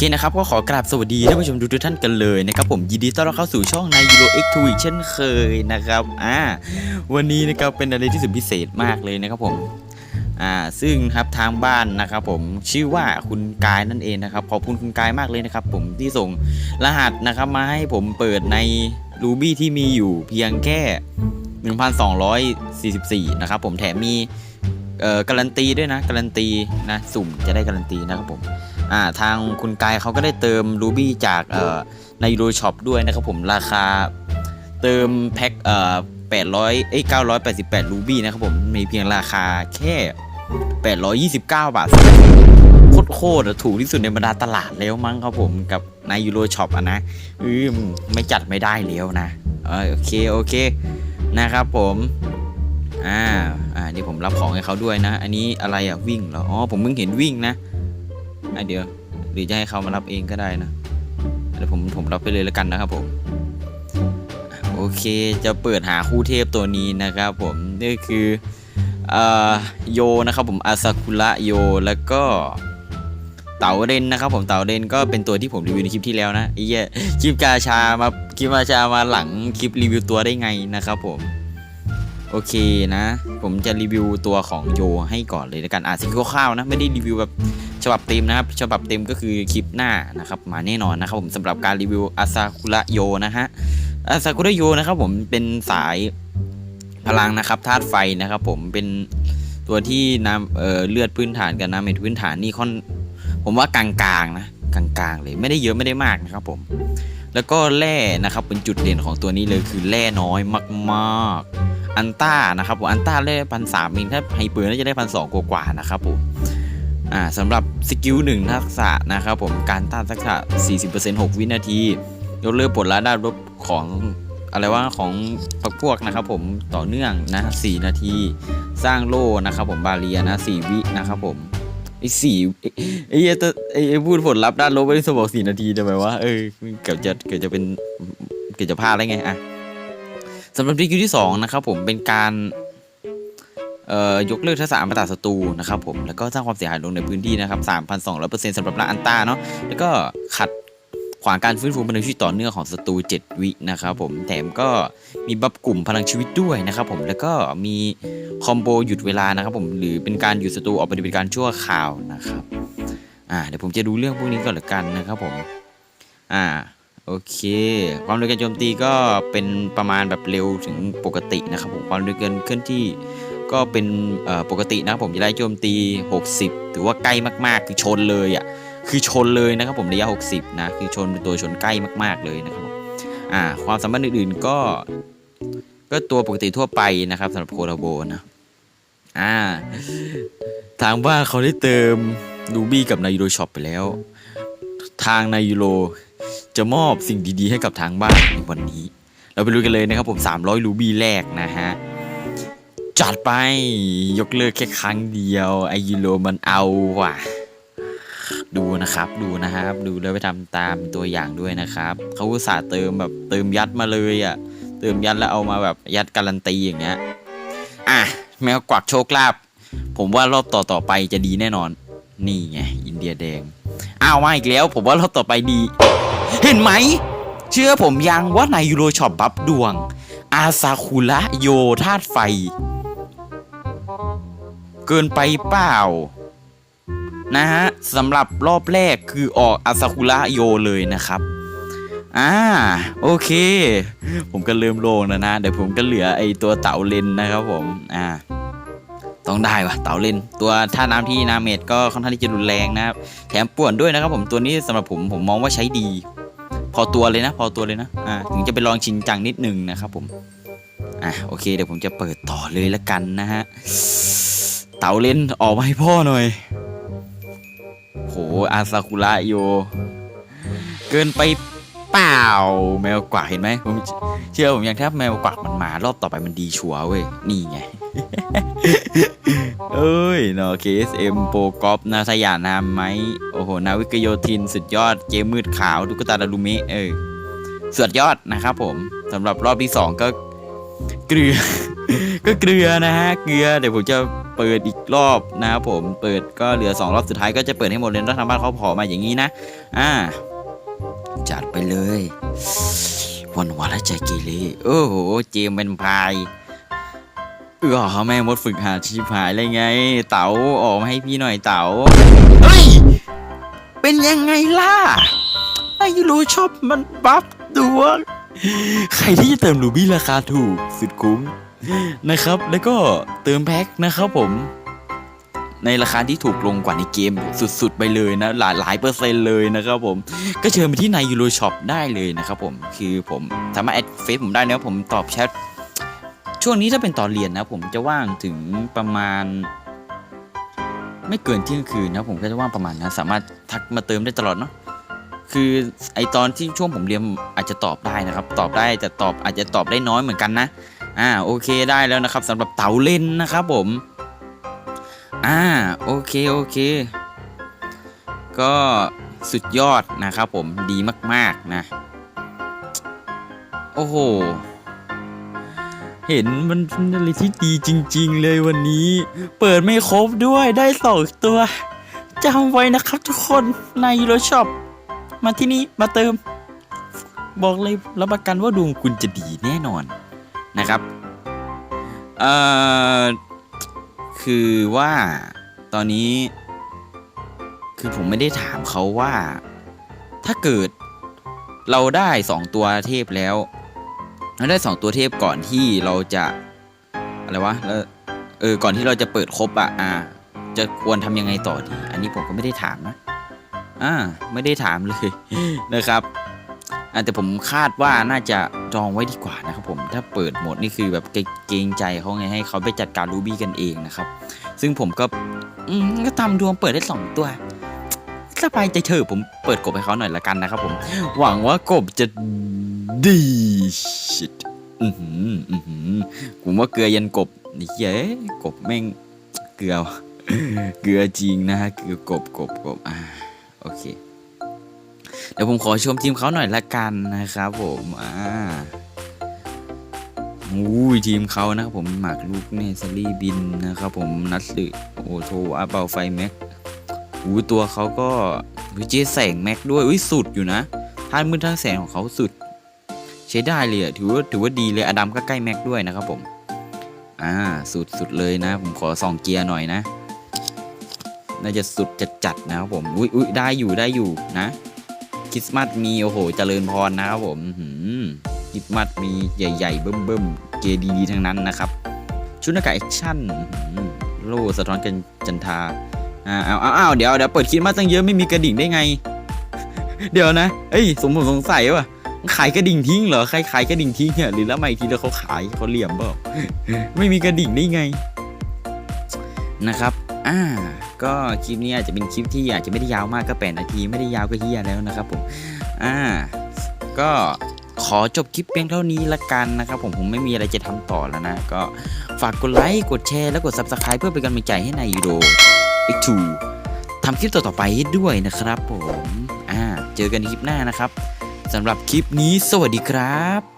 เคนะครับก็ขอกราบสวัสดีท่านผู้ชมทุกท่านกันเลยนะครับผมยินดีต้อนรับเข้าสู่ช่องใน Euro X t w i เช่นเคยนะครับอ่าวันนี้นะครับเป็นอะไรที่สุดพิเศษมากเลยนะครับผมอ่าซึ่งครับทางบ้านนะครับผมชื่อว่าคุณกายนั่นเองนะครับขอบคุณคุณกายมากเลยนะครับผมที่ส่งรหัสนะครับมาให้ผมเปิดใน Ruby ที่มีอยู่เพียงแค่ 1,244 นะครับผมแถมมีเอ่อการันตีด้วยนะการันตีนะสุ่มจะได้การันตีนะครับผม อ่าทางคุณกายเขาก็ได้เติมรูบี้จากเอ่อในยูโรช็อปด้วยนะครับผมราคาเติมแพ็คเอ่อ800เอ้ย988รูบี้นะครับผมมีเพียงราคาแค่ 829 บาทโคตรโคตรๆถูกที่สุดในบรรดาตลาดแล้วมั้งครับผมกับในยูโรช็อปอะนะอืมไม่จัดไม่ได้แล้วนะโอเคโอเคนะครับผมอ่าอ่านี่ผมรับของให้เขาด้วยนะ อันนี้อะไรอะวิ่งเหรออ๋อผมเพิ่งเห็นวิ่งนะ อะเดี๋ยว หรือจะให้เขามารับเองก็ได้นะเดี๋ยวผมผมรับไปเลยแล้วกันนะครับผมโอเคจะเปิดหาคู่เทพตัวนี้นะครับผมนี่คืออ่อโยนะครับผมอาซากุระโยแล้วก็เต่าเรนนะครับผมเต่าเรนก็เป็นตัวที่ผมรีวิวในคลิปที่แล้วนะไอ้เหี้ยคลิปกาชามาคลิปกาชามาหลังคลิปรีวิวตัวได้ไงนะครับผมโอเคนะ ผมจะรีวิวตัวของโยให้ก่อนเลยแล้วกันอ่านสิคร่าวๆนะไม่ได้รีวิวแบบ ฉบับเต็มนะครับ ฉบับเต็มก็คือคลิปหน้านะครับมาแน่นอนนะครับผมสำหรับการรีวิวอาซากุระโยนะฮะอาซากุระโยนะครับผมเป็นสายพลังนะครับธาตุไฟนะครับผมเป็นตัวที่น้ำเอ่อเลือดพื้นฐานกับน้ำเม็ดพื้นฐานนี่ค่อนผมว่ากลางๆนะกลางๆเลยไม่ได้เยอะไม่ได้มากนะครับผมแล้วก็แร่นะครับเป็นจุดเด่นของตัวนี้เลยคือแร่น้อยมากๆอันต้านะครับผมอันต้าแร่พันสามเองถ้าไฮเปอร์น่าจะได้พันสองกว่าๆนะครับผม อ่าสำหรับสกิลหนึ่งทักษะนะครับผมการต้านทักษะ 40% 6 วินาทียกเลิกผลละด้านลบของอะไรว่าของพักพวกนะครับผมต่อเนื่องนะ 4 นาที สร้างโล่นะครับผมบาเรียนะ 4 วินะครับผมไอ้สี่ไอ้เหี้ยตไอ้พูดผลลัพธ์ด้านลบไม่ได้สบอก4นาทีทำไมวะเออเกือบจะเกือบจะเป็นเกือบจะพลาดแล้วไงอะสำหรับสกิลที่สองนะครับผมเป็นการ ยกเลิกทักษะอมตะศัตรูนะครับผมแล้วก็สร้างความเสียหายลงในพื้นที่นะครับ 3,200%สำหรับร่าอันต้าเนาะแล้วก็ขัดขวางการฟื้นฟูพลังชีวิตต่อเนื่องของศัตรู7 วินะครับผมแถมก็มีบัฟกลุ่มพลังชีวิตด้วยนะครับผมแล้วก็มีคอมโบหยุดเวลานะครับผมหรือเป็นการหยุดศัตรูออกปฏิบัติการชั่วคราวนะครับอ่าเดี๋ยวผมจะดูเรื่องพวกนี้ก่อนละกันนะครับผมอ่าโอเค ความเร็วการโจมตีก็เป็นประมาณแบบเร็วถึงปกตินะครับผมความเร็วการเคลื่อนที่ ก็เป็นปกตินะครับผมจะได้โจมตี 60 ถือว่าใกล้มากๆ คือชนเลยอะคือชนเลยนะครับผมระยะ 60 นะคือชนเป็นตัวชนใกล้มาก ๆเลยนะครับผมอ่าความสามารถอื่นๆก็ ก็ตัวปกติทั่วไปนะครับสำหรับโคโรโบนะอ่าทางบ้านเขาได้เติมรูบี้กับนายยูโรช็อปไปแล้ว ทางนายยูโรจะมอบสิ่งดีๆ ให้กับทางบ้านในวันนี้ เราไปดูกันเลยนะครับผม 300 รูบี้แรกนะฮะ จัดไป ยกเลิกแค่ครั้งเดียว ไอยูโรมันเอาว่ะ ดูนะครับดูนะครับ ดูแล้วไปทำตามตัวอย่างด้วยนะครับ เขาอุตส่าห์เติมแบบเติมยัดมาเลยอะ่ะ เติมยัดแล้วเอามาแบบยัดการันตีอย่างเงี้ย อะ แมวกวักโชคลาภผมว่ารอบต่อต่อไปจะดีแน่นอน นี่ไงอินเดียแดง อ้าวมาอีกแล้ว ผมว่ารอบต่อไปดี เห็นไหม เชื่อผมยังว่าในยูโรช็อปบัฟดวง อาซาคุระโยธาตุไฟ เกินไปเปล่า นะฮะสำหรับรอบแรกคือออกอาซาคุระโยเลยนะครับอ่าโอเค ผมก็เริ่มโล่งแล้วนะ เดี๋ยวผมก็เหลือไอตัวเต่าเลนนะครับผมอ่าต้องได้วะเต่าเลนตัวท่าน้ำที่นาเมดก็ค่อนข้างที่จะรุนแรงนะครับ แถมป่วนด้วยนะครับผมตัวนี้สำหรับผมผมมองว่าใช้ดี พอตัวเลยนะ พอตัวเลยนะอ่าถึงจะไปลองชิงจังนิดนึงนะครับผมอะโอเคเดี๋ยวผมจะเปิดต่อเลยละกันนะฮะ เต่าเล่นออกมาให้พ่อหน่อย โห อาซากุระโย เกินไปเปล่า แมวกวักเห็นไหมผมเชื่อผมอย่างถ้าแมวกวักมันมารอบต่อไปมันดีชัวเว้ย นี่ไง เอ้ยนอเนาะ KSM โปรกอฟนาสยานามไหม โอ้โห นาวิกโยธินสุดยอดเกมมืดขาวตุ๊กตาดารุเมะเออสุดยอดนะครับผมสำหรับรอบที่สองก็เกลือ ก็เกลือนะฮะเกลือเดี๋ยวผมจะเปิดอีกรอบนะครับผมเปิดก็เหลือสองรอบสุดท้ายก็จะเปิดให้หมดเลยถ้าทางบ้านเขาขอมาอย่างนี้นะ อ่า จัดไปเลยวันวานและใจเกเรโอ้โห เจมเป็นพายเออแม่มดฝึกหาชีพหายเลยไง เต๋าออกมาให้พี่หน่อยเต๋าเฮ้ยเป็นยังไงล่ะไอ้รู้ชอบมันบัฟดวง ใครที่จะเติมรูบี้ราคาถูก สุดคุ้ม นะครับ แล้วก็เติมแพ็คนะครับผม ในราคาที่ถูกลงกว่าในเกมสุดๆ ไปเลยนะ หลายหลายเปอร์เซ็นต์เลยนะครับผม ก็เชิญไปที่ในยูโรช็อปได้เลยนะครับผม คือผมสามารถแอดเฟซผมได้นะผมตอบแชท ช่วงนี้ถ้าเป็นตอนเรียนนะ ผมจะว่างถึงประมาณ ไม่เกินเที่ยงคืนนะผมก็จะว่างประมาณนั้นสามารถทักมาเติมได้ตลอดเนาะคือไอตอนที่ช่วงผมเรียนอาจจะตอบได้นะครับ ตอบได้แต่ตอบอาจจะตอบได้น้อยเหมือนกันนะ อ่าโอเคได้แล้วนะครับสำหรับเต๋าเล่นนะครับผม อ่าโอเคโอเค ก็สุดยอดนะครับผมดีมากๆนะ โอ้โห เห็นมันเป็นอะไรที่ดีจริง ๆ เลยวันนี้ เปิดไม่ครบด้วยได้สองตัวจำไว้นะครับทุกคนในยูโรช็อปมาที่นี่มาเติม บอกเลยรับประกันว่าดวงคุณจะดีแน่นอน นะครับเอ่อคือว่าตอนนี้ คือผมไม่ได้ถามเขาว่า ถ้าเกิดเราได้สองตัวเทพแล้วเราได้สองตัวเทพก่อนที่เราจะอะไรวะแล้วเออ ก่อนที่เราจะเปิดครบอะอ่า จะควรทำยังไงต่อดี อันนี้ผมก็ไม่ได้ถามนะ อ่า ไม่ได้ถามเลยนะครับอแต่ผมคาดว่าน่าจะ จองไว้ดีกว่านะครับผมถ้าเปิดหมดนี่คือแบบเกรงใจเขาไงให้เขาไปจัดการรูบี้กันเองนะครับ ซึ่งผมก็อืมก็ตาดวงเปิดได้สองตัวสบายใจเถอะผมเปิดกบให้เขาหน่อยละกันนะครับผม หวังว่ากบจะดีชิตอือหืออือหือผมว่าเกลือยันกบนี่เย้กบแม่งเกลือเกลือจริงนะฮะเกลือกบกบกบอ่าโอเค เดี๋ยวผมขอชมทีมเขาหน่อยละกันนะครับผมอ่าอุ้ยทีมเขานะครับผมหมากลูกเนสลี่บินนะครับผมนัทสึโอโทอาเบาไฟแม็กอู้ตัวเขาก็วิเจแสงแม็กด้วยอุ้ยสุดอยู่นะท่านมืดท่านแสงของเขาสุด ใช้ได้เลยอะถือว่าถือว่าดีเลยอดัมก็ใกล้แม็กด้วยนะครับผมอ่าสุดสุดเลยนะ ผมขอส่องเกียร์หน่อยนะ น่าจะสุดจะจัดนะครับผมอุ้ยอุ้ยได้อยู่ได้อยู่นะ คริสต์มาสมีโอ้โหเจริญพรนะครับผมคริสต์มาสมีใหญ่ๆเบิ่มๆเกดีๆทั้งนั้นนะครับ ชุดนากากแอคชั่นโล่สะท้อนกันจันทาอ่าเอาเอาเอาเดี๋ยวเดี๋ยวเปิดคริสต์มาสตั้งเยอะไม่มีกระดิ่งได้ไง เดี๋ยวนะเอ้ยสมผมสงสัยว่ะขายกระดิ่งทิ้งเหรอใครขายกระดิ่งทิ้งเนี่ยหรือแล้วไมาอีกทีแล้วเขาขายเขาเหลี่ยมเปล่าไม่มีกระดิ่งได้ไงนะครับ อ่า ก็คลิปนี้อาจจะเป็นคลิปที่อาจจะไม่ได้ยาวมากก็แปดนาทีไม่ได้ยาวก็เฮียแล้วนะครับผมอ่าก็ขอจบคลิปเพียงเท่านี้ละกันนะครับผมผมไม่มีอะไรจะทำต่อแล้วนะ ก็ฝากกดไลค์กดแชร์และกด Subscribe เพื่อเป็นกำลังใจให้นายยูโด X2 ทำคลิปต่อๆไปด้วยนะครับผมอ่าเจอกันคลิปหน้านะครับสำหรับคลิปนี้สวัสดีครับ